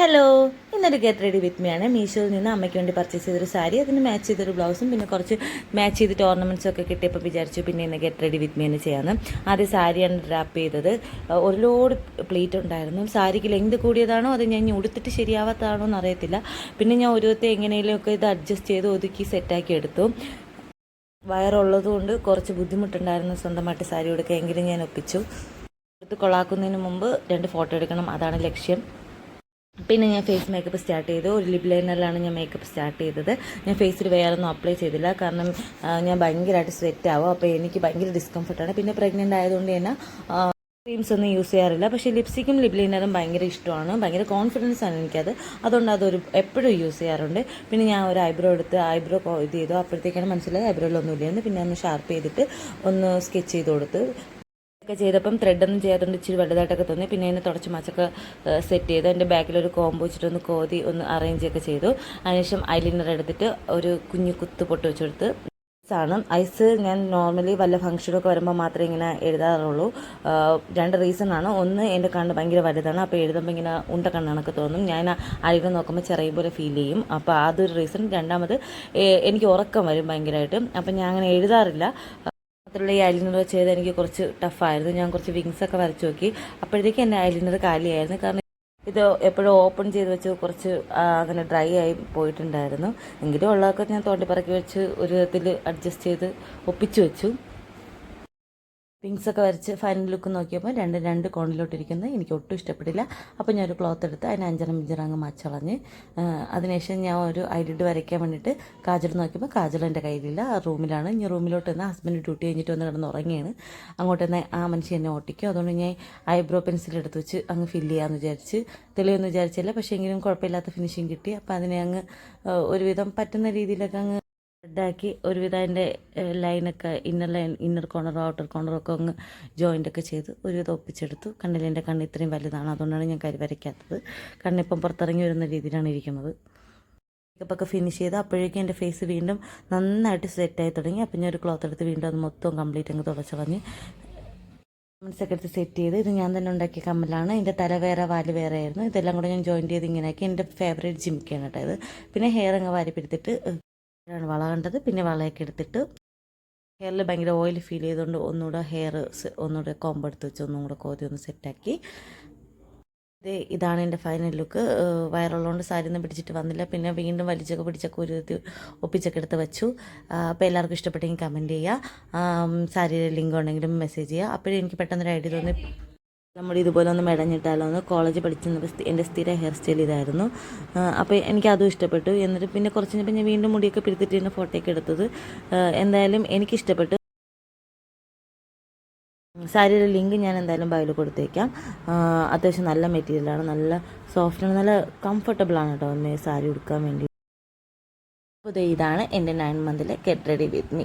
Hello ഇന്നൊരു get ready വിത്ത് ആണ്. മീഷോയിൽ നിന്ന് അമ്മയ്ക്ക് വേണ്ടി പർച്ചേസ് ചെയ്തൊരു സാരി അതിന് മാച്ച് ചെയ്തൊരു ബ്ലൗസും പിന്നെ കുറച്ച് മാച്ച് ചെയ്തിട്ട് ഓർണമെന്റ്സ് ഒക്കെ കിട്ടിയപ്പോൾ വിചാരിച്ചു പിന്നെ ഇന്ന് ഗെറ്റ് റെഡി വിത്ത് മീ എന്ന് ചെയ്യാമെന്ന് ആദ്യം സാരിയാണ് ഡ്രാപ്പ് ചെയ്തത്. ഒരു ലോഡ് പ്ലേറ്റ് ഉണ്ടായിരുന്നു. സാരിക്ക് ലെങ്ത് കൂടിയതാണോ അത് ഞാൻ ഉടുത്തിട്ട് ശരിയാവാത്തതാണോ എന്ന് അറിയത്തില്ല. പിന്നെ ഞാൻ ഓരോരുത്തർ എങ്ങനെയെങ്കിലുമൊക്കെ ഇത് അഡ്ജസ്റ്റ് ചെയ്ത് ഒതുക്കി സെറ്റാക്കി എടുത്തു. വയറുള്ളത് കൊണ്ട് കുറച്ച് ബുദ്ധിമുട്ടുണ്ടായിരുന്നു സ്വന്തമായിട്ട് സാരി ഉടുക്കുക എങ്കിലും ഞാൻ ഒപ്പിച്ചു. ഇത് കൊളാക്കുന്നതിന് മുമ്പ് രണ്ട് ഫോട്ടോ എടുക്കണം. അതാണ് ലക്ഷ്യം. പിന്നെ ഞാൻ ഫേസ് മേക്കപ്പ് സ്റ്റാർട്ട് ചെയ്തു. ഒരു ലിപ് ലൈനറിലാണ് ഞാൻ മേക്കപ്പ് സ്റ്റാർട്ട് ചെയ്തത്. ഞാൻ ഫേസിൽ വേറെ ഒന്നും അപ്ലൈ ചെയ്തില്ല. കാരണം ഞാൻ ഭയങ്കരമായിട്ട് സ്വെറ്റ് ആവും. അപ്പോൾ എനിക്ക് ഭയങ്കര ഡിസ്കംഫർട്ടാണ് പിന്നെ പ്രഗ്നന്റ് ആയതുകൊണ്ട് തന്നെ ക്രീംസ് ഒന്നും യൂസ് ചെയ്യാറില്ല. പക്ഷേ ലിപ്സ്റ്റിക്കും ലിപ് ലൈനറും ഭയങ്കര ഇഷ്ടമാണ്. ഭയങ്കര കോൺഫിഡൻസ് ആണ് എനിക്കത്. അതുകൊണ്ട് അതൊരു എപ്പോഴും യൂസ് ചെയ്യാറുണ്ട്. പിന്നെ ഞാൻ ഒരു ഐബ്രോ എടുത്ത് ഐബ്രോ ഇത് ചെയ്തു. അപ്പോഴത്തേക്കാണ് മനസ്സിലായത് ഐബ്രോയിലൊന്നും ഇല്ലായിരുന്നു പിന്നെ ഒന്ന് ഷാർപ്പ് ചെയ്തിട്ട് ഒന്ന് സ്കെച്ച് ചെയ്ത് കൊടുത്ത് ഒക്കെ ചെയ്തപ്പം ത്രെഡൊന്നും ചെയ്യാത്തതുകൊണ്ട് ഇച്ചിരി വലുതായിട്ടൊക്കെ തോന്നി. പിന്നെ അതിനെ തുടച്ച് മച്ചൊക്കെ സെറ്റ് ചെയ്ത് എന്റെ ബാക്കിൽ ഒരു കോമ്പ് വെച്ചിട്ട് ഒന്ന് കോതി ഒന്ന് അറേഞ്ച് ഒക്കെ ചെയ്തു. അതിനുശേഷം ഐലിനർ എടുത്തിട്ട് ഒരു കുഞ്ഞു കുത്ത് പൊട്ട് വെച്ചെടുത്ത് ആണ്. ഐസ് ഞാൻ നോർമലി വല്ല ഫംഗ്ഷനൊക്കെ വരുമ്പോൾ മാത്രമേ ഇങ്ങനെ എഴുതാറുള്ളൂ. രണ്ട് റീസൺ ആണ്. ഒന്ന് എന്റെ കണ്ണ് ഭയങ്കര വലുതാണ്. അപ്പോൾ എഴുതുമ്പോൾ ഇങ്ങനെ ഉണ്ട കണ്ണാണൊക്കെ തോന്നും. ഞാൻ അരികൾ നോക്കുമ്പോൾ ചെറിയ പോലെ ഫീൽ ചെയ്യും. അപ്പോൾ അതൊരു റീസൺ രണ്ടാമത് എനിക്ക് ഉറക്കം വരും ഭയങ്കരമായിട്ട് അപ്പം ഞാൻ അങ്ങനെ എഴുതാറില്ല. മാത്രമല്ല ഈ ഐലിനർ ചെയ്ത് എനിക്ക് കുറച്ച് ടഫായിരുന്നു ഞാൻ കുറച്ച് വിങ്സ് ഒക്കെ വരച്ച് നോക്കി. അപ്പോഴത്തേക്ക് എന്റെ ഐലിനർ കാലിയായിരുന്നു. കാരണം ഇത് എപ്പോഴും ഓപ്പൺ ചെയ്ത് വെച്ച് കുറച്ച് അങ്ങനെ ഡ്രൈ ആയി പോയിട്ടുണ്ടായിരുന്നു. എങ്കിലും ഉള്ളതൊക്കെ ഞാൻ തോണ്ടിപ്പറക്കി വെച്ച് ഒരു വിധത്തിൽ അഡ്ജസ്റ്റ് ചെയ്ത് ഒപ്പിച്ചു വെച്ചു. വിങ്സ് ഒക്കെ വരച്ച് ഫൈനൽ ലുക്ക് നോക്കിയപ്പോൾ രണ്ട് രണ്ട് കോണിലോട്ടിരിക്കുന്നത് എനിക്ക് ഒട്ടും ഇഷ്ടപ്പെട്ടില്ല. അപ്പോൾ ഞാനൊരു ക്ലോത്ത് എടുത്ത് അതിന് അഞ്ചരം അഞ്ചരം അങ്ങ് മച്ചളഞ്ഞ് അതിനുശേഷം ഞാൻ ഒരു ഐലിഡ് വരയ്ക്കാൻ വേണ്ടിയിട്ട് കാജൽ നോക്കിയപ്പോൾ കാജൽ എന്റെ കയ്യിലില്ല റൂമിലാണ്. ഞാൻ റൂമിലോട്ട് നിന്ന് ഹസ്ബൻഡ് ഡ്യൂട്ടി കഴിഞ്ഞിട്ട് വന്ന് കിടന്ന് ഉറങ്ങിയാണ്. അങ്ങോട്ട് തന്നെ ആ മനുഷ്യൻ എന്നെ ഓട്ടിക്കും. അതുകൊണ്ട് ഞാൻ ഐബ്രോ പെൻസിൽ എടുത്ത് വെച്ച് അങ്ങ് ഫില്ല് ചെയ്യാമെന്ന് വിചാരിച്ച് തെളിവെന്ന് വിചാരിച്ചില്ല. പക്ഷേ എങ്കിലും കുഴപ്പമില്ലാത്ത ഫിനിഷിങ് കിട്ടി. അപ്പോൾ അതിനെ അങ്ങ് ഒരുവിധം പറ്റുന്ന രീതിയിലൊക്കെ അങ്ങ് റെഡാക്കി ഒരുവിധം അതിന്റെ ലൈനൊക്കെ ഇന്നർ ലൈൻ ഇന്നർ കോർണറും ഔട്ടർ കോർണറും ഒക്കെ ഒന്ന് ജോയിന്റ് ഒക്കെ ചെയ്ത് ഒരുവിധം ഒപ്പിച്ചെടുത്തു. കണ്ണിൽ എന്റെ കണ്ണ് ഇത്രയും വലുതാണ്. അതുകൊണ്ടാണ് ഞാൻ കരി വരയ്ക്കാത്തത്. കണ്ണിപ്പം പുറത്തിറങ്ങി വരുന്ന രീതിയിലാണ് ഇരിക്കുന്നത്. മേക്കപ്പ് ഒക്കെ ഫിനിഷ് ചെയ്ത് അപ്പോഴേക്കും എന്റെ ഫേസ് വീണ്ടും നന്നായിട്ട് സെറ്റായി തുടങ്ങി. അപ്പം ഞാൻ ഒരു ക്ലോത്ത് എടുത്ത് വീണ്ടും അത് മൊത്തം കംപ്ലീറ്റ് അങ്ങ് തുടച്ച് കളഞ്ഞ് ഒക്കെ എടുത്ത് സെറ്റ് ചെയ്ത് ഇത് ഞാൻ തന്നെ ഉണ്ടാക്കിയ കമ്മലാണ്. എന്റെ തല വേറെ വാൽ വേറെ ആയിരുന്നു. ഇതെല്ലാം കൂടെ ഞാൻ ജോയിൻ ചെയ്ത് ഇങ്ങനെ ആക്കി. എന്റെ ഫേവറേറ്റ് ജിമിക്കാണ് കേട്ടോ ഇത്. പിന്നെ ഹെയർ അങ്ങ് വാരി പിടിത്തിട്ട് ആണ് വള കണ്ടത്. പിന്നെ വളയൊക്കെ എടുത്തിട്ട് ഹെയറിൽ ഭയങ്കര ഓയിൽ ഫീൽ ചെയ്തുകൊണ്ട് ഒന്നുകൂടെ ഹെയർ ഒന്നുകൂടെ കോമ്പ് എടുത്ത് വെച്ച് ഒന്നും കൂടെ കോതി ഒന്ന് സെറ്റാക്കി ഇത് ഇതാണ് എന്റെ ഫൈനൽ ലുക്ക് വയറുള്ളതുകൊണ്ട് സാരി ഒന്നും പിടിച്ചിട്ട് വന്നില്ല. പിന്നെ വീണ്ടും വലിച്ചൊക്കെ പിടിച്ചൊക്കെ ഒരു ഒപ്പിച്ചൊക്കെ എടുത്ത് വെച്ചു. അപ്പോൾ എല്ലാവർക്കും ഇഷ്ടപ്പെട്ടെങ്കിൽ കമന്റ് ചെയ്യുക. സാരിയുടെ ലിങ്ക് ഉണ്ടെങ്കിലും മെസ്സേജ് ചെയ്യുക. അപ്പോഴും എനിക്ക് പെട്ടെന്നൊരു ഐഡിയ തോന്നി. നമ്മൾ ഇതുപോലെ ഒന്ന് മെടഞ്ഞിട്ടാലോ എന്ന് കോളേജ് പഠിച്ചിരുന്നപ്പോൾ എന്റെ സ്ഥിര ഹെയർ സ്റ്റൈൽ ഇതായിരുന്നു. അപ്പോൾ എനിക്ക് അതും ഇഷ്ടപ്പെട്ടു. എന്നിട്ട് പിന്നെ കുറച്ച് കഴിഞ്ഞപ്പോൾ ഞാൻ വീണ്ടും മുടിയൊക്കെ പിടിത്തിട്ട് തന്നെ ഫോട്ടോയൊക്കെ എടുത്തത്. എന്തായാലും എനിക്ക് ഇഷ്ടപ്പെട്ടു. സാരിയുടെ ലിങ്ക് ഞാൻ എന്തായാലും ബയോയിൽ കൊടുത്തേക്കാം. അത്യാവശ്യം നല്ല മെറ്റീരിയലാണ് നല്ല സോഫ്റ്റാണ് നല്ല കംഫർട്ടബിളാണ് കേട്ടോ ഒന്ന് സാരി ഉടുക്കാൻ വേണ്ടി. അപ്പോൾ ഇതാണ് എന്റെ നയൻ മന്തിലെ ഗെറ്റ് റെഡി വിത്ത് മീ